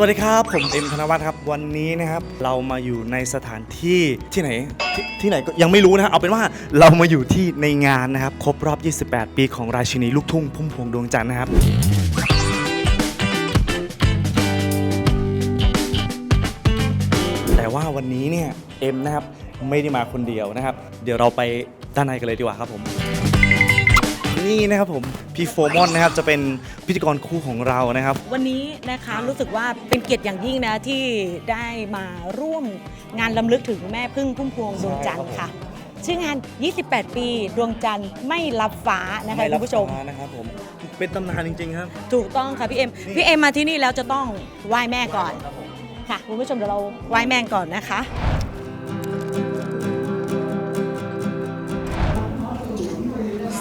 สวัสดีครับ ผมเอ็มธนวัฒน์ครับวันนี้นะครับ เรามาอยู่ในสถานที่ที่ไหนทที่ไหนก็ยังไม่รู้นะครับเอาเป็นว่าเรามาอยู่ที่ในงานนะครับ ครบรอบ 28 ปีของราชินีลูกทุ่งพุ่มพวงดวงจันทร์นะครับ แต่ว่าวันนี้เนี่ยเอ็มนะครับไม่ได้มาคนเดียวนะครับ เดี๋ยวเราไปด้านในกันเลยดีกว่าครับผม นี่นะครับผมพี่โฟมอนนะครับจะเป็นพิธีกรคู่ของเรานะครับ วันนี้นะคะรู้สึกว่าเป็นเกียรติอย่างยิ่งนะที่ได้มาร่วมงานลำลึกถึงแม่พึ่งพุ่มพวงดวงจันทร์ค่ะ ชื่องาน 28 ปี ดวงจันทร์ไม่รับฟ้านะคะคุณผู้ชมไรับฟ้านะครับผมเป็นตำนานจริง ๆ ครับ ถูกต้องค่ะพี่เอ็มนี่พี่เอ็มมาที่นี่แล้วจะต้องไหว้แม่ก่อนครับผมค่ะคุณผู้ชมเดี๋ยวเราไหว้แม่ก่อนนะคะ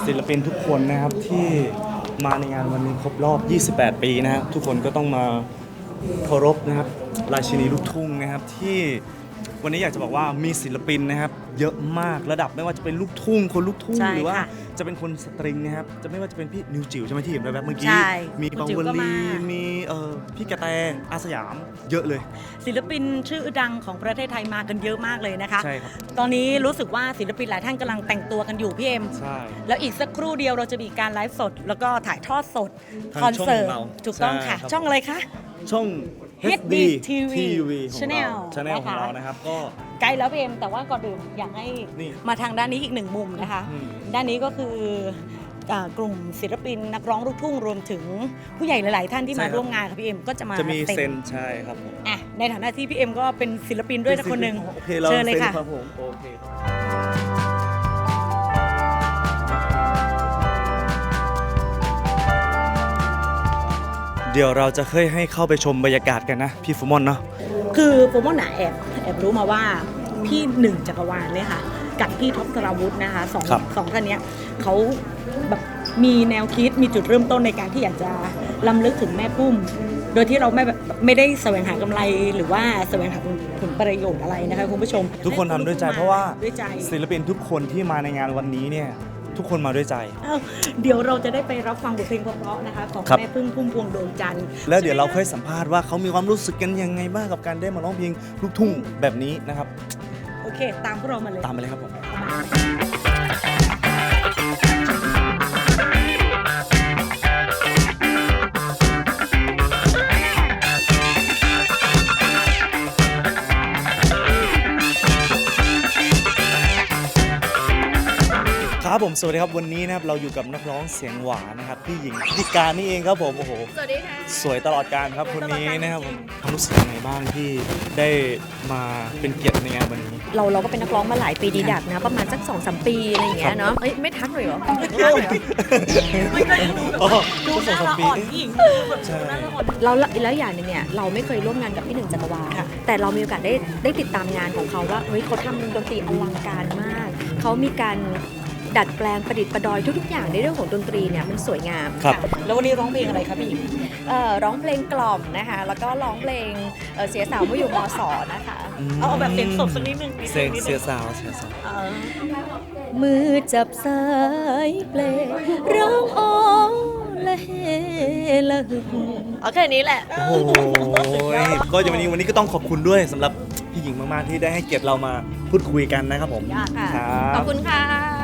ศิลปินทุกคนนะครับที่มาในงานวันนี้ครบรอบ 28 ปีนะครับทุกคนก็ต้องมาเคารพนะครับราชินีลูกทุ่งนะครับที่ วันนี้อยากจะบอกว่ามีศิลปินนะครับ เยอะมากระดับไม่ว่าจะเป็นลูกทุ่งคนลูกทุ่งใช่หรือว่า ค่ะจะเป็นคนสตริงนะครับจะไม่ว่าจะเป็นพี่นิวจิ๋วใช่ไหมที่เห็นไปแบบเมื่อกี้ใช่มีคุณบางจิ๋ววก็ลีมามีเอ่อพี่กระแตอาสยามเยอะเลย ศิลปินชื่อดังของประเทศไทยมากันเยอะมากเลยนะคะ ใช่ครับ ตอนนี้รู้สึกว่าศิลปินหลายท่านกำลังแต่งตัวกันอยู่พี่เอ็ม ใช่ แล้วอีกสักครู่เดียวเราจะมีการไลฟ์สด แล้วก็ถ่ายทอดสดทางคอนเสิร์ตช่องของเราถูกต้องค่ะ ใช่ครับ ช่องอะไรคะ ช่อง HD TV ของ Channel เรา Channel ของเรานะครับก็ ไกลแล้วพี่เอ็มแต่ว่าก่อนอื่นอยากให้นี่มาทางด้านนี้อีกหนึ่งมุมนะคะ อืม ด้านนี้ก็คืออ่ากลุ่มศิลปินนักร้องลูกทุ่งรวมถึงผู้ใหญ่หลาย ๆ ท่านที่ใช่มาครับร่วมงานค่ะพี่เอ็มก็จะมาจะมีต็เซ็นใช่ครับผมอะในฐานะที่พี่เอ็มก็เป็นศิลปินด้วยนะคนหนึ่ง โอเคเราเชิญเลยซ็นค่ะ ครับผมโอเคครับ เดี๋ยวเราจะเคยให้เข้าไปชมบรรยากาศกันนะ พี่ฟูมอนเนาะคือโฟมอนหนาแอบแอบรู้มาว่าพี่หนึ่งจักรวาลเนี่ยค่ะ กับพี่ท็อปสราวุธนะคะสองครับ สองท่านเนี้ยเขาแบบมีแนวคิดมีจุดเริ่มต้นในการที่อยากจะล้ำลึกถึงแม่พุ่มโดยที่เราไม่แบบไม่ได้แสวงหากำไรหรือว่าแสวงหาผลประโยชน์อะไรนะคะคุณผู้ชมทุกคนทำด้วยใจเพราะว่าด้วยใจ ศิลปินทุกคนที่มาในงานวันนี้เนี่ย ทุกคนมาด้วยใจ อ้าวเดี๋ยวเราจะได้ไปรับฟังบทเพลงเพราะๆนะคะ ของครับ แม่พึ่งพุ่มพวงดวงจันทร์แล้วเดี๋ยวเราใช่ไหมค่อยสัมภาษณ์ว่าเขามีความรู้สึกกันยังไงบ้างกับการได้มาร้องเพลงลูกทุ่งแบบนี้นะครับ โอเค ตามพวกเรามาเลย ตามไปเลยครับผม ครับผมสวัสดีครับวันนี้นะครับเราอยู่กับนักร้องเสียงหวานนะครับพี่หญิงพิการนี่เองครับผมโอ้โหสวัสดีค่ะ สวยตลอดการครับสควยนตลอดนี้กาลนะครับจผริมงความรู้สึกยังไงบ้างที่ได้มาเป็นเกียรติในงานวันนี้ เราเราก็เป็นนักร้องมาหลายปีดีดักนะ ประมาณสักสองสามปีอะไรอย่างเงี้ยเนาะเอ้ยไม่ทักเลยเหรอไม่ทักเลยเหรอไม่เคยดูแบบอ๋อว่าดูก็หสอน้างสามละปีอ่อนผู้หญิงแบบใช่ดูหน้าละอ่อนเราแล้วอย่างหนึงเนี่ยเราไม่เคยร่วมงานกับพี่หนึ่งจักรวาลค่ะแต่เรามีโอกาสได้ได้ติดตามงานของเขาว่าเฮ้ยเขาทำดนตรีอลังการมากเขามีการ ดัดแปลงประดิษฐ์ประดอยทุกๆอย่างในเรื่องของดนตรีเนี่ยมันสวยงามครับค่ะแล้ววันนี้ร้องเพลงอะไรคะพี่หญิงเอ่อร้องเพลงกล่อมนะคะ แล้วก็ร้องเพลงเอ่อเสียสาวเมื่ออยู่มสนะคะ เอาเอาแบบเสียงสดสักนิดนึงนิดเสียงนึงนิดนึงเสียสาวเสียสาว เออมือจับสายเพลงร้องโอละเฮละหึเอาแค่นี้แหละ โอ้โหก็อย่างวันนี้วันนี้ก็ต้องขอบคุณด้วยสำหรับพี่หญิงมาก ๆ ที่ได้ให้เกียรติเรามาพูดคุยกันนะครับผมยอดค่ะครัขอบบคุณค่ะ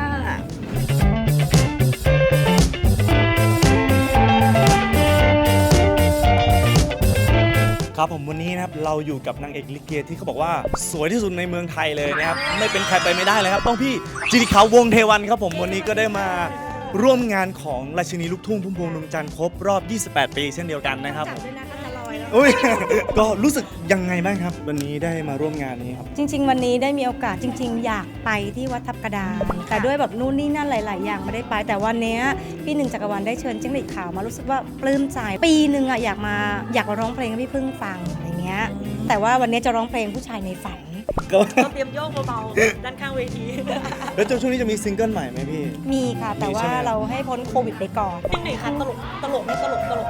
ครับผมวันนี้นะครับเราอยู่กับนางเอกลิเกที่เขาบอกว่าสวยที่สุดในเมืองไทยเลยนะครับไม่เป็นใครไปไม่ได้เลยครับต้องพี่จิริขาววงเทวันครับผมวันนี้ก็ได้มาร่วมงานของราชินีลูกทุ่งพุ่มพวงดวงจันทร์ครบรอบ 28 ปี เช่นเดียวกันนะครับผม อุ้ย ก็รู้สึกยังไงบ้างครับ วันนี้ได้มาร่วมงานนี้ครับ จริง ๆ วันนี้ได้มีโอกาสจริง ๆ อยากไปที่วัดทับกระดานแต่ด้วยแบบนู่นนี่นั่นหลาย ๆ อย่างไม่ได้ไป แต่วันเนี้ยพี่หนึ่งจักรวาลได้เชิญจิ้งหรีดขาวมารู้สึกว่าปลื้มใจ ปีหนึ่งอะอยากมาอยากมาร้องเพลงให้พี่พึ่งฟังอย่างเงี้ย แต่ว่าวันนี้จะร้องเพลงผู้ชายในฝัน ก็ก็เตรียมโยกเบาๆด้านข้างเวทีแล้วช่วงนี้จะมีซิงเกิลใหม่ไหมพี่ มีค่ะ แต่มีใช่ว่าไหมเราให้พ้นโควิดไปก่อนจริงหนึ่งค่ะตลกตลกนี่ตลกตลก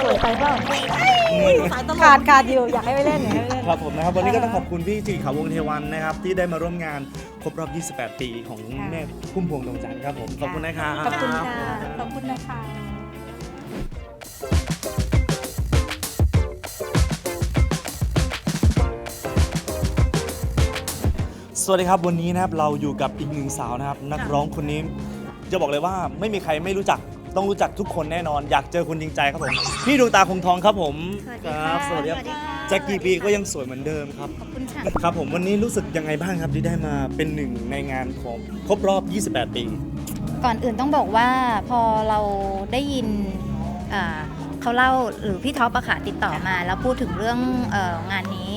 สลยไปเปล่าสายตลกขาดขาดอยู่อยากให้ไปเล่น ครับผมนะครับวันนี้ก็ต้องขอบคุณพี่จิขาววงเทวันนะครับที่ได้มาร่วมงานครบรอบ 28 ปีของแม่พุ่มพวงดวงจันทร์ครับผมขอบคุณนะครับ ขอบคุณนะขอบคุณนะคะสวัสดีครับวันนี้นะครับเราอยู่กับอีกหนึ่งสาวนะครับนักร้องคนนี้จะบอกเลยว่าไม่มีใครไม่รู้จัก ต้องรู้จักทุกคนแน่นอน อยากเจอคนจริงใจครับผมพี่ดวงตาคงทองครับผมสวัสดีคค่ะรัสวัสดีครับสวัสดีค่ะจะกี่ปีก็ยังสวยเหมือนเดิมครับขอบคุณค่ะครับผมวันนี้รู้สึกยังไงบ้างครับที่ได้มาเป็นหนึ่งในงานของครบรอบ 28 ปี ก่อนอื่นต้องบอกว่าพอเราได้ยินอ่าเขาเล่าหรือพี่ท็อปอะค่ะติดต่อมา แล้วพูดถึงเรื่องเอองานนี้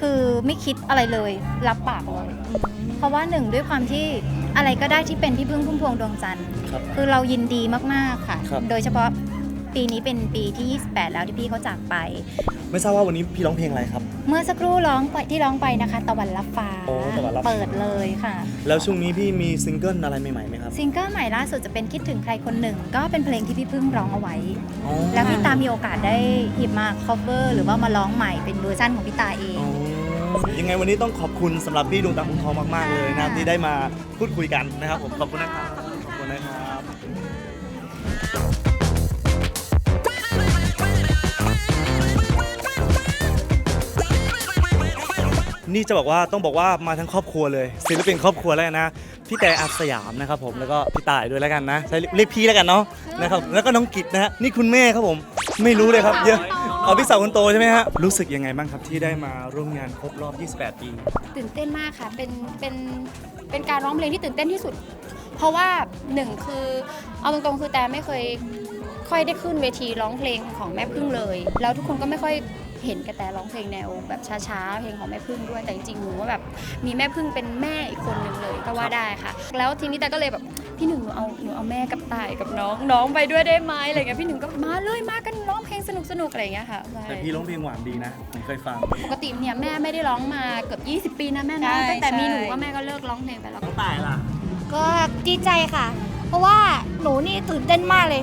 คือไม่คิดอะไรเลยรับปากเลยเพราะว่าหนึ่งด้วยความที่อะไรก็ได้ที่เป็นพี่พึ่งพุ่มพวงดวงจันทร์ครับ คือเรายินดีมากๆค่ะ ครับ โดยเฉพาะ ปีนี้เป็นปีที่ 28 แล้วที่พี่เขาจากไป ไม่ทราบว่าวันนี้พี่ร้องเพลงอะไรครับ เมื่อสักครู่ร้องไปที่ร้องไปนะคะ ตะวันรับฟ้าโอ้ตะวันรับฟ้า เปิดเลยค่ะ แล้วช่วงนี้พี่มีซิงเกิลอะไรใหม่ๆไหมครับซิงเกิลใหม่ล่าสุดจะเป็นคิดถึงใครคนหนึ่ง ก็เป็นเพลงที่พี่พึ่งร้องเอาไว้ อ๋อแล้วพี่ตามีโอกาสได้หยิบมา cover หรือว่ามาร้องใหม่เป็นเวอร์ชันของพี่ตาเอง อ๋อยังไงวันนี้ต้องขอบคุณสำหรับพี่ดวงตาคงทองมากๆเลยนะครับที่ได้มาพูดคุยกันนะครับผมขอบคุณนะครับขอบคุณนะครับ นี่จะบอกว่าต้องบอกว่ามาทั้งครอบครัวเลยศิลปินครอบครัวแล้วกันนะพี่แต่อาสยามนะครับผมแล้วก็พี่ต่ายด้วยแล้วกันนะใช้เรียกพี่แล้วกันเนาะนะครับแล้วก็น้องกิตนะฮะนี่คุณแม่ครับผมไม่รู้เลยครับเยอะเอาพี่สาวคนโตใช่ไหมฮะรู้สึกยังไงบ้างครับที่ได้มาร่วมงานครบรอบ 28 ปี ตื่นเต้นมากค่ะ เป็น เป็น เป็นการร้องเพลงที่ตื่นเต้นที่สุด เพราะว่าหนึ่งคือ เอาตรงๆคือแต่ไม่เคยค่อยได้ขึ้นเวทีร้องเพลงของแม่พึ่งเลย แล้วทุกคนก็ไม่ค่อย เห็นกระแตร้องเพลงแนวแบบช้าๆ เพลงของแม่พึ่งด้วยแต่จริงๆหนูว่าแบบมีแม่พึ่งเป็นแม่อีกคนหนึ่งเลยก็ว่าได้ค่ะ แล้วทีนี้แต่ก็เลยแบบพี่หนึ่งหนูเอาหนูเอาแม่กับตายกับน้องน้องไปด้วยได้ไหมอะไรเงี้ยพี่หนึ่งก็มาเลยมากันร้องเพลงสนุกๆอะไรอย่างเงี้ยค่ะใช่แต่พี่ร้องเพลงหวานดีนะผมเคยฟังปกติเนี่ยแม่ไม่ได้ร้องมาเกือบ20 ปีนะแม่นะใช่ตั้งแต่มีหนูใช่ก็แม่ก็เลิกร้องเพลงไปแล้วน้องตายล่ะก็ดีใจค่ะ เพราะว่าหนูนี่ตื่นเต้นมากเลย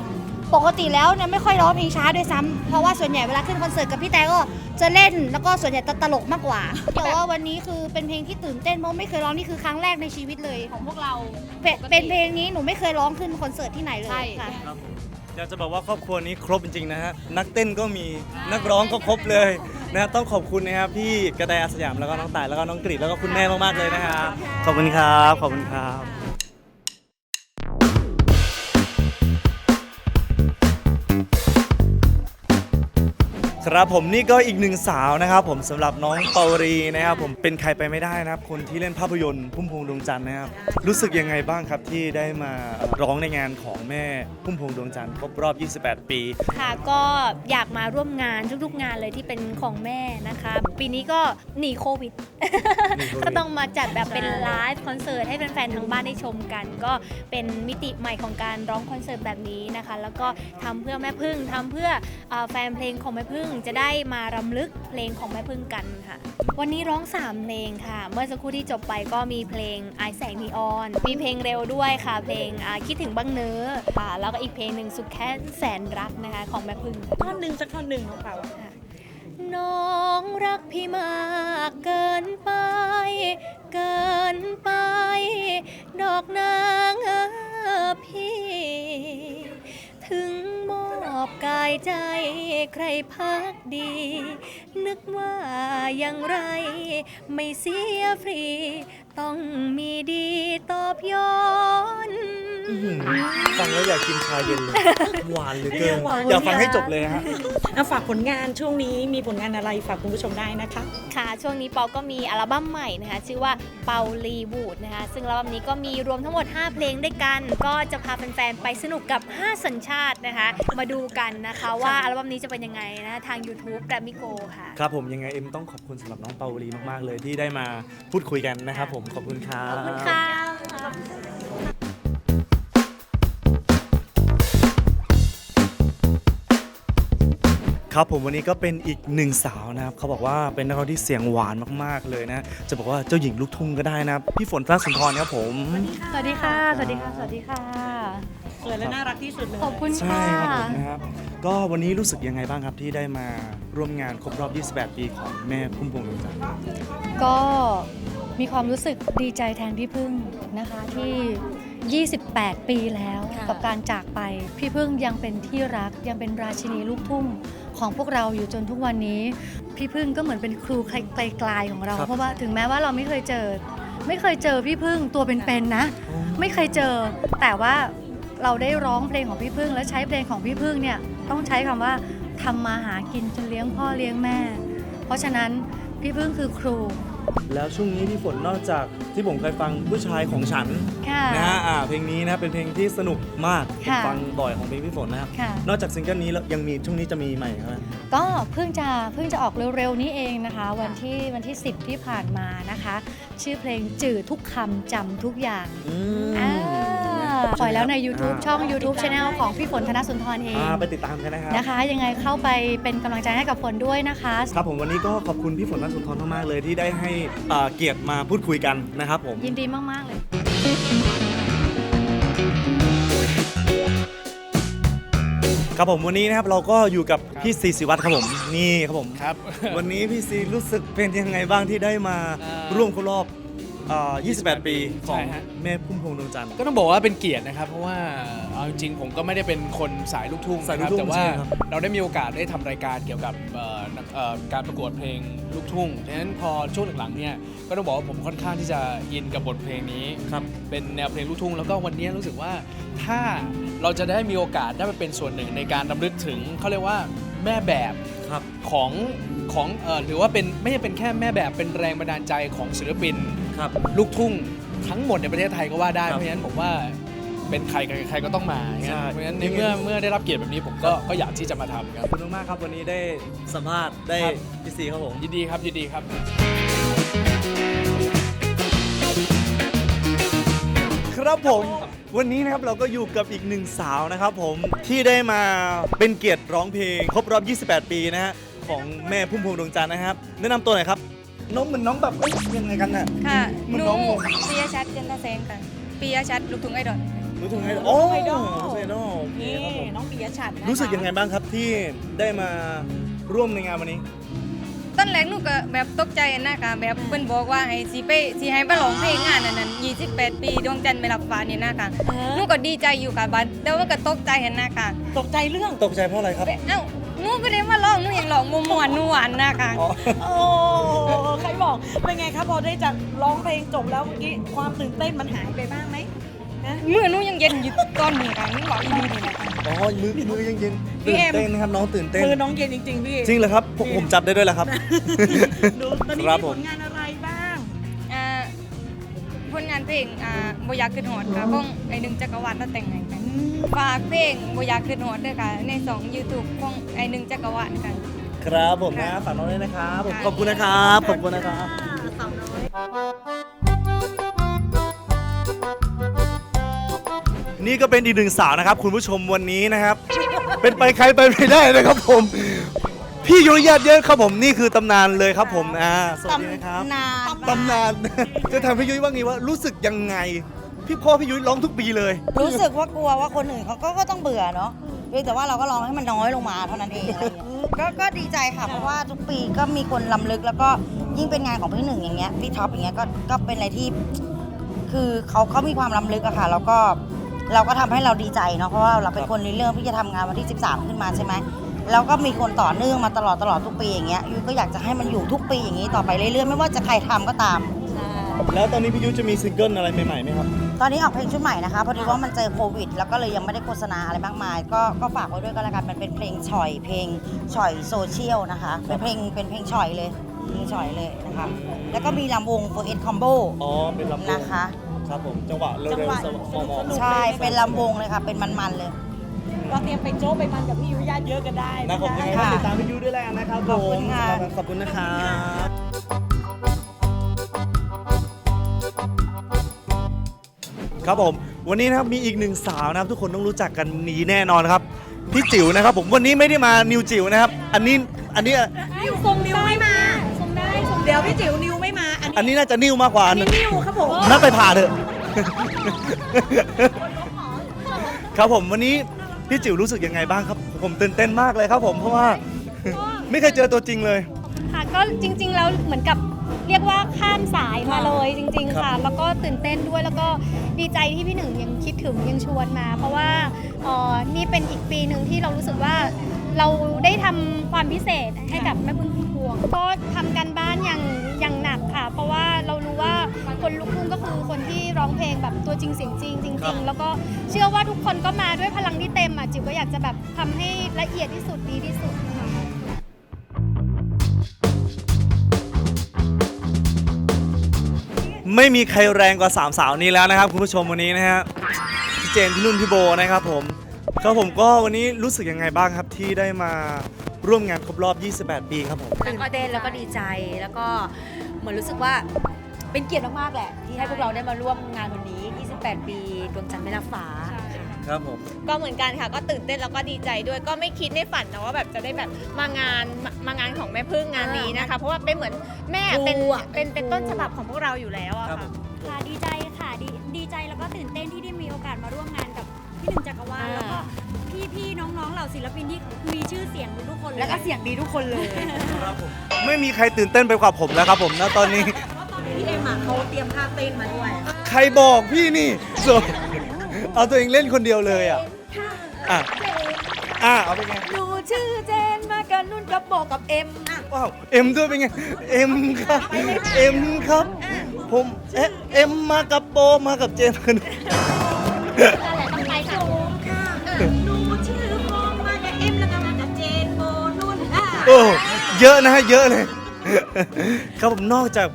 ปกติแล้วเนี่ยไม่ค่อยร้องเพลงช้าด้วยซ้ำเพราะว่าส่วนใหญ่เวลาขึ้นคอนเสิร์ตกับพี่แต่ก็จะเล่นแล้วก็ส่วนใหญ่จะตลกมากกว่า แต่ว่าวันนี้คือเป็นเพลงที่ตื่นเต้นเพราะไม่เคยร้องนี่คือครั้งแรกในชีวิตเลยของพวกเราเป็นเป็นเพลงนี้หนูไม่เคยร้องขึ้นคอนเสิร์ตที่ไหนเลยใช่ ค่ะ ครับผมอยากจะบอกว่าครอบครัวนี้ครบจริงๆนะฮะนักเต้นก็มีนักร้องก็ครบเลยนะฮะต้องขอบคุณนะครับพี่กระแตอาสยามแล้วก็น้องต่ายแล้วก็น้องกรีดแล้วก็คุณแม่มากๆเลยนะครับขอบคุณครับขอบคุณครับ ครับผมนี่ก็อีกหนึ่งสาวนะครับ ผมสำหรับน้องเปาวรีนะครับผมเป็นใครไปไม่ได้นะครับ คนที่เล่นภาพยนตร์พุ่มพวงดวงจันทร์นะครับรู้สึกยังไงบ้างครับที่ได้มาร้องในงานของแม่พุ่มพวงดวงจันทร์ครบรอบ 28 ปี ค่ะก็อยากมาร่วมงานทุกๆงานเลยที่เป็นของแม่นะคะ ปีนี้ก็หนีโควิดหนีโควิดก็ต้องมาจัดแบบเป็นไลฟ์คอนเสิร์ตให้แฟนๆทางบ้านได้ชมกัน ก็เป็นมิติใหม่ของการร้องคอนเสิร์ตแบบนี้นะคะ แล้วก็ทำเพื่อแม่พึ่งทำเพื่อเอ่อแฟนเพลงของแม่พึ่งจะได้มารำลึกเพลงของแม่พึ่งกันค่ะ วันนี้ร้อง 3 เพลงค่ะ เมื่อสักครู่ที่จบไปก็มีเพลงไอแสงนีออน มีเพลงเร็วด้วยค่ะ เพลงอ่าคิดถึงบ้างเนื้อค่ะแล้วก็อีกเพลงหนึ่งสุดแค้นแสนรักนะคะของแม่พึ่ง ท่อนหนึ่งสักท่อนหนึ่งของเปล่าน้องรักพี่มากเกินไป เกินไป ดอกนางเอ๋อพี่ ถึงม อบกายใจใครพักดี นึกว่าอย่างไร ไม่เสียฟรี ต้องมีดีตอบย้อนอื้อหือฟังแล้วอยากกินชาเย็นเลย หวานเหลือเกินหวานอยากฟังให้จบเลยฮะ อะฝากผลงานช่วงนี้มีผลงานอะไรฝากคุณผู้ชมได้นะคะ ค่ะ ช่วงนี้เปาก็มีอัลบั้มใหม่นะคะ ชื่อว่าเปาลีวูดนะคะ ซึ่งอัลบั้มนี้ก็มีรวมทั้งหมด 5 เพลงด้วยกัน ก็จะพาแฟนๆ ไปสนุกกับ 5 สัญชาตินะคะ มาดูกันนะคะว่าอัลบั้มนี้จะเป็นยังไงนะทาง YouTube แกรมมิโกค่ะ ครับผมยังไงเอ็มต้องขอบคุณสำหรับน้องเปาวลีมากๆเลยที่ได้มาพูดคุยกันนะครับผมขอบคุณครับ ขอบคุณค่ะ ครับผมวันนี้ก็เป็นอีกหนึ่งสาวนะครับเขาบอกว่าเป็นนักร้องที่เสียงหวานมากๆเลยนะ จะบอกว่าเจ้าหญิงลูกทุ่งก็ได้นะครับพี่ฝนพระสุนทรครับผม สวัสดีค่ะ สวัสดีค่ะ สวัสดีค่ะ สวยและน่ารักที่สุดเลย ขอบคุณใช่ค่ะ ครับผมนะครับก็วันนี้รู้สึกยังไงบ้างครับที่ได้มาร่วมงานครบรอบ 28 ปีของแม่พุ่มพวงดวงจันทร์ ก็มีความรู้สึกดีใจแทนพี่พึ่งนะคะที่ 28 ปีแล้วกับการจากไป พี่พึ่งยังเป็นที่รักยังเป็นราชินีลูกทุ่ง ของพวกเราอยู่จนทุกวันนี้ พี่พึ่งก็เหมือนเป็นครูไกลๆของเรา เพราะว่าถึงแม้ว่าเราไม่เคยเจอ ไม่เคยเจอพี่พึ่งตัวเป็นๆนะ ไม่เคยเจอ แต่ว่าเราได้ร้องเพลงของพี่พึ่ง และใช้เพลงของพี่พึ่งเนี่ยต้องใช้คำว่าทำมาหากินจนเลี้ยงพ่อเลี้ยงแม่ เพราะฉะนั้นพี่พึ่งคือครู แล้วช่วงนี้พี่ฝนนอกจากที่ผมเคยฟังผู้ชายของฉันค่ะ นะฮะอ่าเพลงนี้นะเป็นเพลงที่สนุกมากผมค่ะฟังบ่อยของเพลงพี่ฝนนะครับค่ะ นอกจากซิงเกิลนี้แล้วยังมีช่วงนี้จะมีใหม่ครับ ก็เพิ่งจะเพิ่งจะออกเร็วๆนี้เองนะคะ วันที่วันที่ 10 ที่ผ่านมานะคะ ชื่อเพลงจืดทุกคำจำทุกอย่างอืม อ่า ปล่อยแล้วใน YouTube อ่าช่อง YouTube Channel ของพี่ฝนธนสุนทรเองอ่าไปติดตามกันนะครับ นะคะ ยังไงเข้าไปเป็นกำลังใจให้กับฝนด้วยนะคะ ครับผมวันนี้ก็ขอบคุณพี่ฝนนัทสุนทรมากๆเลยที่ได้ให้เอ่อเกียรติมาพูดคุยกันนะครับผม ยินดีมาก ๆ เลย ครับผมวันนี้นะครับเราก็อยู่กับพี่ซีศิวัตรครับผมนี่ครับผม ครับ วันนี้พี่ซีรู้สึกเป็นยังไงบ้างที่ได้มาอ่าร่วมครบรอบ เอ่อ28 ปีของใช่ฮะ แม่พุ่มพวงดวงจันทร์ ก็ต้องบอกว่าเป็นเกียรตินะครับ เพราะว่าเอาจริงๆผมก็ไม่ได้เป็นคนสายลูกทุ่งสายนะลูครักทุ่งแต่ว่าใช่ครับ เราได้มีโอกาสได้ทำรายการเกี่ยวกับเอ่อเอ่อการประกวดเพลงลูกทุ่งดังนั้นพอช่วงหลังๆเนี่ยก็ต้องบอกว่าผมค่อนข้างที่จะอินกับบทเพลงนี้ ครับ เป็นแนวเพลงลูกทุ่งแล้วก็วันนี้รู้สึกว่าถ้าเราจะได้มีโอกาสได้ไปเป็นส่วนหนึ่งในการรำลึกถึงเขาเรียกว่าแม่แบบ ครับ ของของเอ่อหรือว่าเป็นไม่ใช่เป็นแค่แม่แบบเป็นแรงบันดาลใจของศิลปิน ครับ ลูกทุ่งทั้งหมดในประเทศไทยก็ว่าได้ครับเพราะฉะนั้นผมว่าเป็นใครใครก็ต้องมาใช่ เพราะฉะนั้นในเมื่อเมื่อได้รับเกียรติแบบนี้ผมก็ก็อยากที่จะมาทำครัขบอบคุณมากๆครับวันนี้ได้สัมภาษณ์ได้ครับ พี่ซีครับผม ยินดีครับยินดีครับ ครับผม วันนี้นะครับเราก็อยู่กับอีกหนึ่งสาวนะครับผมที่ได้มาเป็นเกียรติร้องเพลง ครบรอบ 28 ปีนะฮะของแม่พุ่มพวงดวงจันทร์นะครับ แนะนำตัวหน่อยครับ น้องเหมือนน้องแบบเอ้ยยังไงกันน่ะ ค่ะมันหนูน้องงงปิยชัดเจนตะแสงค่ะปิยชัดลูกทุ่งไอดอลรู้สึกไงโอ้ไอดอลรู้สึกไอดอลโอเคนี่ครับผมน้องปิยชัดนะคะรู้สึกยังไงบ้างครับที่ได้มาร่วมในงานวันนี้ ตอนแรกหนูก็แบบตกใจนะคะแบบเพิ่นบอกว่าให้สิไปสิให้ไปร้องเพลงงานอันนั้น28 ปีดวงจันทร์ไม่รับฟ้าเนี่ยนะคะเออ หนูก็ดีใจอยู่ค่ะบัดแต่ว่าก็ตกใจเห็นนะคะตกใจเรื่อง ตกใจเพราะอะไรครับเอ้าหนูก็ได้มาร้องหนูยังร้องม่วนๆหนูหวานนะคะอ๋อ โอ้ใครบอกเป็นไงครับพอได้จากร้องเพลงจบแล้วเมื่อกี้ความตื่นเต้นมันหายไปบ้างไหม ฮะมือหนูยังเย็นอยู่ตอนนี้ค่ะหนูบอกอีดีนี่นะคะอ๋อมือมือยังเย็นพี่ตื่นเอ็ม เต้นนะครับน้องตื่นเต้นมือน้องเย็นจริงๆพี่จริงเหรอครับผมผมจับได้ด้วยเหรอครับ ดูตอนนี้ครัมีบผผม ลงานอะไรบ้าง อ่าผลงานเพลงอ่าบ่อยากขึ้นหอดค่ะของไอ้หนึ่งจักรวาลน่าแต่งไงค่ะฝากเพลงบ่อยากขึ้นหอดด้วยค่ะในสอง YouTube ของไอ้หนึ่งจักรวาลค่ะ ครับผมนะฝากน้องด้วยนะครับผมขอบคุณนะครับขอบคุณนะครับนี่ ก็เป็นอีกหนึ่งสาวนะครับ คุณผู้ชมวันนี้นะครับ เป็นไปใครไปไม่ได้นะครับผม พี่ยุรยาตเยอะครับผมนี่คือตำนานเลยครับผมอ่าสวัสดีนะครับนานตำนาน จะถามพี่ยุ้ยว่าไงว่ารู้สึกยังไง พี่พ่อพี่ยุ้ยร้องทุกปีเลย รู้สึกว่ากลัวว่าคนอื่นเขาก็ก็ต้องเบื่อเนาะเพียงแต่ว่าเราก็ลองให้มันน้อยลงมาเท่านั้นเองอะไรอย่างเงี้ยก็ก็ดีใจค่ะเพราะว่าทุกปีก็มีคนลำลึกแล้วก็ยิ่งเป็นงานของพี่หนึ่งอย่างเงี้ยพี่ท็อปอย่างเงี้ยก็ก็เป็นอะไรที่ คือเขาเขามีความลำลึกอะค่ะ แล้วก็ เราก็ทำให้เราดีใจเนาะเพราะว่าเราเป็นคนริเริ่มที่จะทำงานวันที่ 13 ขึ้นมาใช่ไหมแล้วก็มีคนต่อเนื่องมาตลอดตลอดทุกปีอย่างเงี้ยยุ้ยก็อยากจะให้มันอยู่ทุกปีอย่างนี้ต่อไปเรื่อยๆไม่ว่าจะใครทำก็ตาม แล้วตอนนี้พี่ยุ้ยจะมีซิงเกิลอะไรใหม่ๆไหมครับ ตอนนี้ออกเพลงชุดใหม่นะคะพอดีว่ามันเจอโควิด แล้วก็เลยยังไม่ได้โฆษณาอะไรมากมาย ก็ก็ฝากไว้ด้วยก็แล้วกันมันเป็นเพลงฉ่อยเพลงฉ่อยโซเชียลนะคะเป็นเพลงเป็นเพลงฉ่อยเลยเพลงฉ่อยเลยนะคะแล้วก็มีลำวงโฟเอ็ดคอมโบอ๋อเป็นลำวงนะคะ ครับผมจังหวะเร็วจังหวะๆสมองใช่เป็นลำวงเลยค่ะ เป็นมันๆเลยก็เตรียมไปโจ้ไปมันกับพี่ยุ้ยญาติเยอะกันได้นะผมยังไงก็ค่ะติดตามพี่ยุ้ยด้วยแล้วกันนะครับขอบคุณผมค่ะขอบคุณนะครับครับผม วันนี้นะครับมีอีกหนึ่งสาวนะครับ ทุกคนต้องรู้จักกันนี้แน่นอนครับพี่จิ๋วนะครับ ผมวันนี้ไม่ได้มานิวจิ๋วนะครับ อันนี้อันนี้ นิวทรงนิวไม่มาทรงได้ทรงเดี๋ยวพี่จิ๋วนิวไม่มา อันอันนี้นี้น่าจะนิวมากกว่าอันนี้นิวครับผมนัดไปผ่าเถอะ ครับผมวันนี้พี่จิ๋วรู้สึกยังไงบ้างครับ ผมตื่นเต้นมากเลยครับ ผมเพราะว่า ไม่เคยเจอตัวจริงเลย ค่ะก็จริง ๆ แล้วเหมือนกับเรียกว่าข้ามสายมาเลยจริงครับๆค่ะ แล้วก็ตื่นเต้นด้วยแล้วก็ดีใจที่พี่หนึ่งยังคิดถึงยังชวนมา เพราะว่าเอ่อนี่เป็นอีกปีหนึ่งที่เรารู้สึกว่าเราได้ทำความพิเศษให้กับแม่พึ่งพุ่มพวง ก็ทำกันบ้านอย่าง อย่างหนักค่ะ เพราะว่าเรารู้ว่าคนลูกทุ่งก็คือคนที่ร้องเพลงแบบตัวจริงเสียงจริงจครัริงบๆแล้วก็เชื่อว่าทุกคนก็มาด้วยพลังที่เต็มอะจิ๋วก็อยากจะแบบทำให้ละเอียดที่สุดดีที่สุดค่ะไม่มีใครแรงกว่าสามสาวนี้แล้วนะครับคุณผู้ชมวันนี้นะฮะพี่เจนพี่นุ่นพี่โบนะครับผมครับผมก็วันนี้รู้สึกยังไงบ้างครับที่ได้มา ร่วมงานครบรอบ 28 ปีครับผม ตื่นเต้นแล้วก็ดีใจแล้วก็เหมือนรู้สึกว่าเป็นเกียรติมากๆแหละ ที่ให้พวกเราได้มาร่วมงานวันนี้ 28 ปีดวงจันทร์ไม่รับฟ้า ครับผม ก็เหมือนกันค่ะ ก็ตื่นเต้นแล้วก็ดีใจด้วยก็ไม่คิดไม่ฝันนะว่าแบบจะได้แบบมางานมามางานของแม่พึ่งงานนี้นะคะ เพราะว่าเป็นเหมือนแม่เป็นครูอะเป็นเป็นต้นฉบับของพวกเราอยู่แล้วอะครับค่ะผมค่ะดีใจค่ะดีดีใจแล้วก็ตื่นเต้นที่ได้มีโอกาสมาร่วมงานกับพี่หนึ่งจักรวาลอ่า แล้วก็ พี่พี่ๆน้องๆเหล่าศิลปินที่มีชื่อเสียงทุกๆคนเลยแล้วก็เสียงดีทุกคนเลยครับผมไม่มีใครตื่นเต้นไปกว่าผมแล้วครับผมณตอนนี้พี่เอ็มอะเขาเตรียมท่าเต้นมาด้วยใครบอกพี่นี่ส่วนเอาตัวเองเล่นคนเดียวเลยอะอะ อะเอาไปไงหนูชื่อเจนมากับนุ่นกับโบกับเอ็มว้าวเอ็มด้วยเป็นไงเอ็มครับเอ็มครับ ผมเอ๊ะเอ็มมากับโปมากับเจมส์กันต้องไป โอ้เยอะนะฮะเยอะเลย ครับผมนอกจาก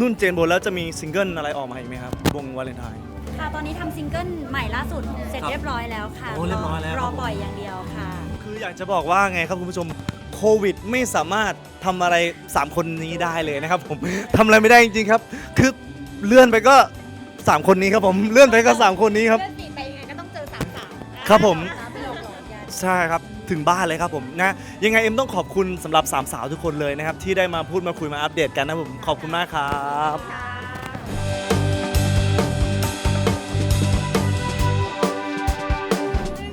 นุ่นเจนโบแล้วจะมีซิงเกิลอะไรออกมาอีกไหมครับวงวาเลนไทน์ ค่ะตอนนี้ทำซิงเกิลใหม่ล่าสุดเสร็จครับเรียบร้อยแล้วค่ะโอ้เรียบร้อยแล้ว รอปล่อยอย่างเดียวค่ะ คืออยากจะบอกว่าไงครับคุณผู้ชมโควิดไม่สามารถทำอะไร 3 คนนี้ได้เลยนะครับผม ทำอะไรไม่ได้จริงๆครับ คือเลื่อนไปก็ 3 คนนี้ครับผมเลื่อนไปก็ 3 คนนี้ครับ เพื่อนสีไปยังไงก็ต้องเจอสามสาวครับผมใช่ครับ ถึงบ้านเลยครับผมนะยังไงเอ็มต้องขอบคุณสำหรับสามสาวทุกคนเลยนะครับที่ได้มาพูดมาคุยมาอัปเดตกันนะผมขอบคุณมากครับ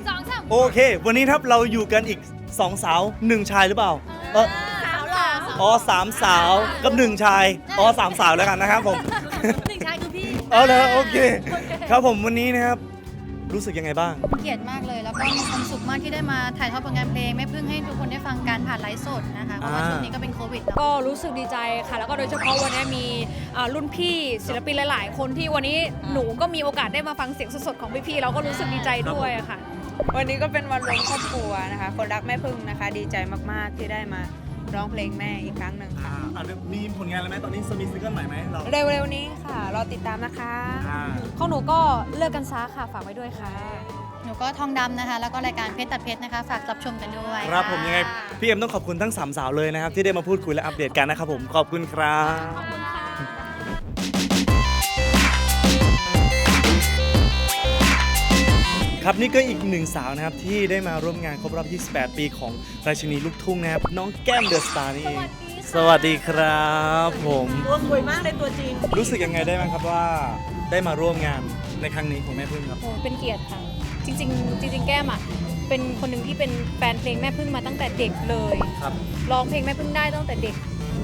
สองสามโอเค วันนี้ครับเราอยู่กันอีก2สาว1ชายหรือเปล่าเออ สาวหล่ออ๋อสามสาวกับ1ชายอ๋อสามสาวแล้วกันนะครับผม หนึ่งชายคือพี่เอาเลยโอเค ครับผมวันนี้นะครับ รู้สึกยังไงบ้าง เกียรติมากเลยแล้ว ก็มีความสุขมากที่ได้มาถ่ายทอดผลงานเพลงแม่พึ่งให้ทุกคนได้ฟังการผ่านไลฟ์สดนะคะเพราะว่าอ่าช่วงนี้ก็เป็นโควิดเนอะ ก็รู้สึกดีใจค่ะ แล้วก็โดยเฉพาะวันนี้มีอ่ารุ่นพี่ศิลปินหลาย ๆ คนที่วันนี้หนูก็มีโอกาสได้มาฟังเสียงสด ๆ ของพี่ ๆ เราก็รู้สึกดีใจด้วยอะค่ะ วันนี้ก็เป็นวันรวมครอบครัวนะคะ คนรักแม่พึ่งนะคะ ดีใจมากๆที่ได้มาร้องเพลงแม่อีกครั้งหนึ่งอ่าอะมีผลงานอะไรไหมตอนนี้จะมีซิงเกิลใหม่ไหมเราเร็ว ๆ นี้ค่ะ รอติดตามนะคะ อ่า ของหนูก็เลิกกันซะค่ะ ฝากไว้ด้วยค่ะ หนูก็ทองดำนะคะ แล้วก็รายการเพชรตัดเพชรนะคะ ฝากรับชมกันด้วยครับผมยังไงพี่เอ็มต้องขอบคุณทั้งสามสาวเลยนะครับที่ได้มาพูดคุยและอัปเดตกันนะครับผมขอบคุณครับครับนี่ก็อีกหนึ่งสาวนะครับที่ได้มาร่วมงานครบรอบ 28 ปีของราชินีลูกทุ่งนะครับน้องแก้มเดอะสตาร์นี่เอง สวัสดีครับผมตัวสวยมากเลยตัวจริง รู้สึกยังไงได้บ้างครับว่าได้มาร่วมงานในครั้งนี้ของแม่พึ่งครับ โอ้เป็นเกียรติค่ะ จริงๆจริง ๆ แก้มอะเป็นคนหนึ่งที่เป็นแฟนเพลงแม่พึ่งมาตั้งแต่เด็กเลยครับ ร้องเพลงแม่พึ่งได้ตั้งแต่เด็ก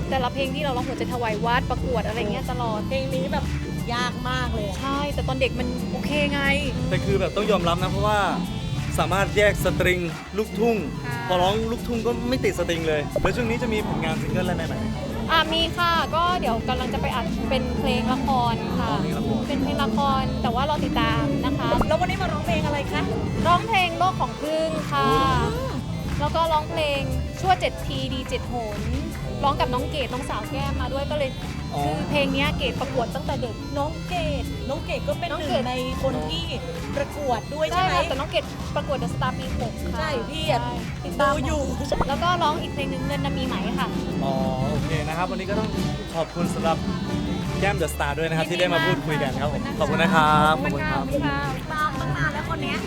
แต่ละเพลงที่เราร้องหัวใจถวายวัดประกวดอะไรเงี้ยตลอดเพลงนี้แบบยากมากเลยอะใช่ แต่ตอนเด็กมันโอเคไง แต่คือแบบต้องยอมรับนะเพราะว่าสามารถแยกสตริงลูกทุ่ง ค่ะ พอร้องลูกทุ่งก็ไม่ติดสตริงเลย แล้วช่วงนี้จะมีผลงานซิงเกิลอะไรใหม่ อะมีค่ะก็เดี๋ยวกำลังจะไปอัดเป็นเพลงละครค่ะเพลงละครเป็นเพลงละครแต่ว่าเราติดตามนะคะ แล้ววันนี้มาร้องเพลงอะไรคะ ร้องเพลงโลกของพึ่งค่ะ แล้วก็ร้องเพลงชั่วเจ็ดทีดีเจ็ดโหนร้องกับน้องเกดน้องสาวแก้มมาด้วยก็เลยอ๋อ คือเพลงเนี้ยเกดประกวดตั้งแต่เด็ก น้องเกดน้องเกดก็เป็นน้องหนึ่เกงด ในคนที่ประกวดด้วยใช่ใช่ไหม ค่ะแต่น้องเกดประกวดเดอะสตาร์ปีหกค่ะใช่พี่อะใช่ติดตามดูอยู่ แล้วก็ร้องอีกเพลงหนึงเงินนามีไหมค่ะๆอ๋อโอเคนะครับวันนี้ก็ต้องขอบคุณสำหรับแก้มเดอะสตาร์ด้วยนะครับที่ได้มาพูดคุยกันครับผมขอบคุณนะครับขอบคุณครับ ตามตั้งนานแล้วคนเนี้ย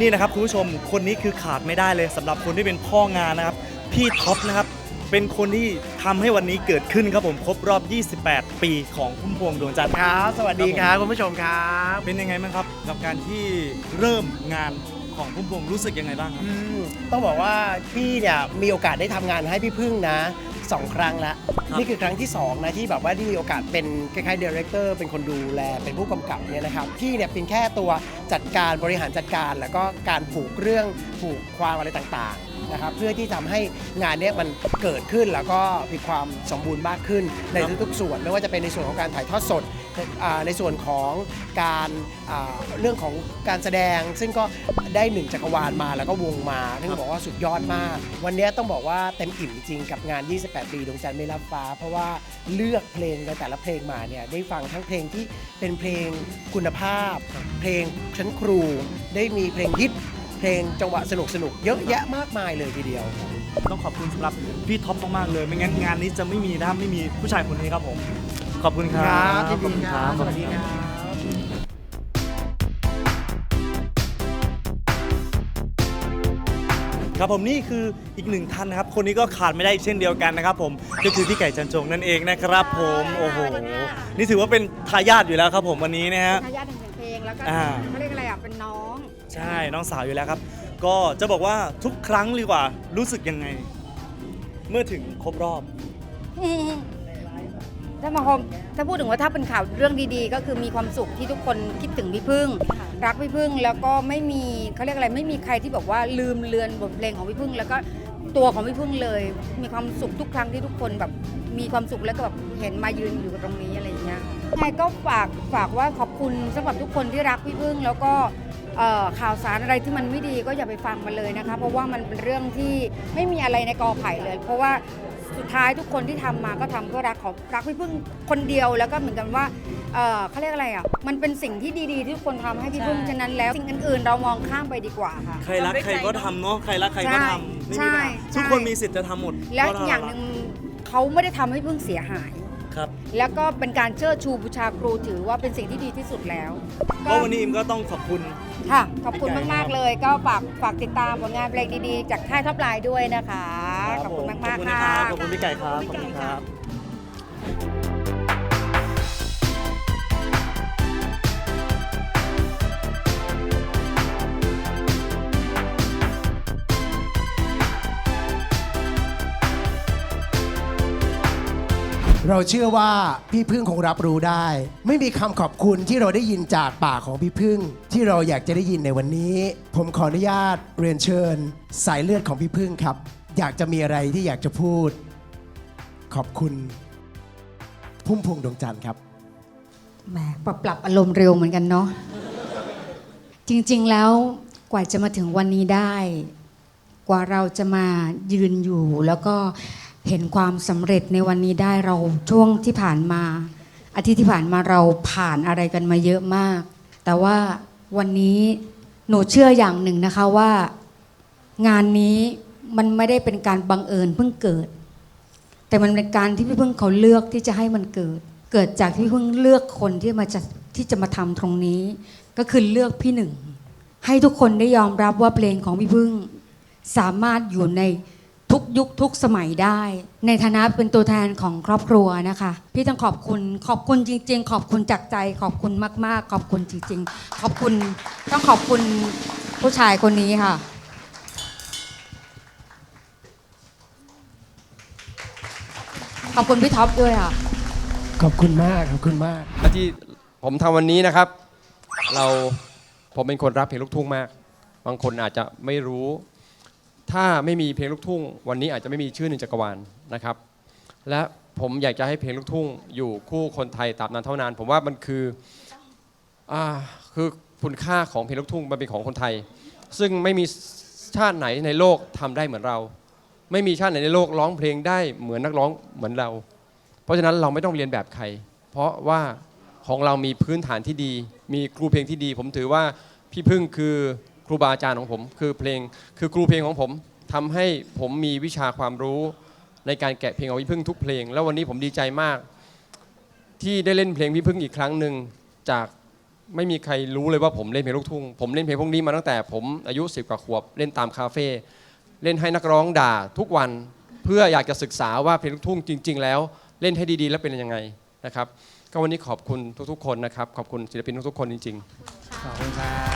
นี่นะครับคุณผู้ชมคนนี้คือขาดไม่ได้เลยสำหรับคนที่เป็นพ่องานนะครับ พี่ท็อปนะครับ เป็นคนที่ทำให้วันนี้เกิดขึ้นครับผมครบรอบ 28 ปีของพุ่มพวงดวงจันทร์ครับ สวัสดีครับคุณผู้ชมครับเป็นยังไงบ้างครับ กับการที่เริ่มงานของพุ่มพวงรู้สึกยังไงบ้างครับ อืมต้องบอกว่าพี่เนี่ยมีโอกาสได้ทำงานให้พี่พึ่งนะสองครั้งแล้วครับนี่คือครั้งที่สองนะที่แบบว่าได้มีโอกาสเป็นคล้ายๆดีเรคเตอร์เป็นคนดูแลเป็นผู้กำกับเนี่ยนะครับพี่เนี่ยเป็นแค่ตัวจัดการบริหารจัดการ แล้วก็การผูกเรื่องผูกความอะไรต่างๆ นะครับเพื่อที่ทำให้งานเนี้ยมันเกิดขึ้นแล้วก็มีความสมบูรณ์มากขึ้นในทุกๆส่วน ไม่ว่าจะเป็นในส่วนของการถ่ายทอดสดอ่าในส่วนของการอ่าเรื่องของการแสดง ซึ่งก็ได้หนึ่งจักรวาลมาแล้วก็วงมาซึ่งบอกว่าสุดยอดมาก วันนี้ต้องบอกว่าเต็มอิ่มจริงกับงาน 28 ปีดวงจันทร์ไม่รับฟ้า เพราะว่าเลือกเพลงในแต่ละเพลงมาเนี่ยได้ฟังทั้งเพลงที่เป็นเพลงคุณภาพ เพลงชั้นครูได้มีเพลงฮิตเพล งจังหวะสนุกสนุกๆเยอะแยะมากมายเลยทีเดียว ต้องขอบคุณสำหรับพี่ท็อปมากๆเลย ไม่งั้นงานนี้จะไม่มีถ้าไม่มีผู้ชายคนนี้ครับผม ขอบคุณครับครับยินดีขอบคุณครับสวัสดีครับครับผมนี่คืออีกหนึ่งท่านนะครับ คนนี้ก็ขาดไม่ได้เช่นเดียวกันนะครับผมก็คือพี่ไก่จันจงนั่นเองนะครับ ผมโอ้โหนี่ถือว่าเป็นทายาทอยู่แล้วครับผมวันนี้นะฮะทายาทแห่งเพลงแล้วก็อ่าเขาเรียกอะไรอะเป็นน้อง ใช่น้องสาวอยู่แล้วครับ ก็จะบอกว่าทุกครั้งดีกว่า รู้สึกยังไง เมื่อถึงครบรอบถ้ามาคมถ้าพูดถึงว่าถ้าเป็นข่าวเรื่องดีๆ ก็คือมีความสุขที่ทุกคนคิดถึงพี่พึ่ง รักพี่พึ่งแล้วก็ไม่มีเขาเรียกอะไรไม่มีใครที่บอกว่าลืมเลือนบทเพลงของพี่พึ่ง แล้วก็ตัวของพี่พึ่งเลย มีความสุขทุกครั้งที่ทุกคนแบบมีความสุขแล้วก็แบบเห็นมายืนอยู่ตรงนี้อะไรอย่างเงี้ยยังไงก็ฝากฝากว่าขอบคุณสำหรับทุกคนที่รักพี่พึ่งแล้วก็เอ่อ ข่าวสารอะไรที่มันไม่ดีก็อย่าไปฟังมันเลยนะคะ เพราะว่ามันเป็นเรื่องที่ไม่มีอะไรในกอไผ่เลย เพราะว่าสุดท้ายทุกคนที่ทำมาก็ทำเพื่อรักของรักพี่พึ่งคนเดียวแล้วก็เหมือนกันว่าเอ่อเขาเรียกอะไรอะ มันเป็นสิ่งที่ดีๆ ที่ทุกคนทำให้พี่พึ่งใช่ฉะนั้นแล้วสิ่งอื่นๆเรามองข้ามไปดีกว่าค่ะ ใครรักใครก็ทำเนาะใครรักใครก็ทำไม่มีใช่ปัญหาใช่ทุกคนมีสิทธิ์จะทำหมด แล้วเพระอย่างหนึ่งเขาไม่ได้ทำให้พึ่งเสียหาย ครับแล้วก็เป็นการเชิดชูบูชาครูถือว่าเป็นสิ่งที่ดีที่สุดแล้ว ก็วันนี้อิมก็ต้องขอบคุณ ค่ะ ขอบคุณพี่ไก่มาก ๆ เลย ก็ฝากฝากติดตามผลงานเพลงดีๆ จากค่ายท็อปไลน์ด้วยนะคะ ขอบคุณผมมากขอบคุณๆนะค่ะครับขอบคุณพี่ไก่ครับ ขอบคุณครับ เราเชื่อว่าพี่พึ่งคงรับรู้ได้ ไม่มีคำขอบคุณที่เราได้ยินจากปากของพี่พึ่ง ที่เราอยากจะได้ยินในวันนี้ ผมขออนุญาตเรียนเชิญ สายเลือดของพี่พึ่งครับ อยากจะมีอะไรที่อยากจะพูด ขอบคุณ พุ่มพวงดวงจันทร์ครับแหมปรับปรับอารมณ์เร็วเหมือนกันเนาะจริงๆแล้วกว่าจะมาถึงวันนี้ได้ กว่าเราจะมายืนอยู่แล้วก็ เห็นความสำเร็จในวันนี้ได้เราช่วงที่ผ่านมา อาทิตย์ที่ผ่านมาเราผ่านอะไรกันมาเยอะมาก แต่ว่าวันนี้หนูเชื่ออย่างหนึ่งนะคะว่า งานนี้มันไม่ได้เป็นการบังเอิญเพิ่งเกิด แต่มันเป็นการที่พี่เพึ่งเขาเลือกที่จะให้มันเกิด เกิดจากที่พี่พึ่งเลือกคนที่มาจะที่จะมาทำตรงนี้ ก็คือเลือกพี่หนึ่งให้ทุกคนได้ยอมรับว่าเพลงของพี่พึ่งสามารถอยู่ใน ทุกยุคทุกสมัยได้ ในฐานะเป็นตัวแทนของครอบครัวนะคะ พี่ต้องขอบคุณขอบคุณจริง ๆ ขอบคุณจากใจ ขอบคุณมาก ๆ ขอบคุณจริง ๆ ขอบคุณต้องขอบคุณผู้ชายคนนี้ค่ะ ขอบคุณพี่ท็อปด้วยค่ะ ขอบคุณมากขอบคุณมากที่ผมทำวันนี้นะครับ เราผมเป็นคนรักเพลงลูกทุ่งมาก บางคนอาจจะไม่รู้ ถ้าไม่มีเพลงลูกทุ่ง วันนี้อาจจะไม่มีชื่อหนึ่งจักรวาลนะครับ และผมอยากจะให้เพลงลูกทุ่ง อยู่คู่คนไทยตราบนานเท่านาน ผมว่ามันคืออ่าคือคุณค่าของเพลงลูกทุ่งมันเป็นของคนไทย ซึ่งไม่มีชาติไหนในโลกทำได้เหมือนเรา ไม่มีชาติไหนในโลกร้องเพลงได้เหมือนนักร้องเหมือนเรา เพราะฉะนั้นเราไม่ต้องเรียนแบบใคร เพราะว่าของเรามีพื้นฐานที่ดี มีครูเพลงที่ดี ผมถือว่าพี่พึ่งคือ ครูบาอาจารย์ของผม คือเพลงคือครูเพลงของผมทำให้ผมมีวิชาความรู้ในการแกะเพลงของพี่พึ่งทุกเพลง แล้ววันนี้ผมดีใจมาก ที่ได้เล่นเพลงพี่พึ่งอีกครั้งหนึ่งจากไม่มีใครรู้เลยว่าผมเล่นเพลงลูกทุ่งผมเล่นเพลงพวกนี้มาตั้งแต่ผมอายุสิบกว่าขวบเล่นตามคาเฟ่เล่นให้นักร้องด่าทุกวันเพื่ออยากจะศึกษาว่าเพลงลูกทุ่งจริง ๆ แล้วเล่นให้ดีๆ แล้วเป็นยังไงนะครับก็วันนี้ขอบคุณทุกๆ คนนะครับ ขอบคุณศิลปินทุกๆ คนจริงๆขอบคุณครับ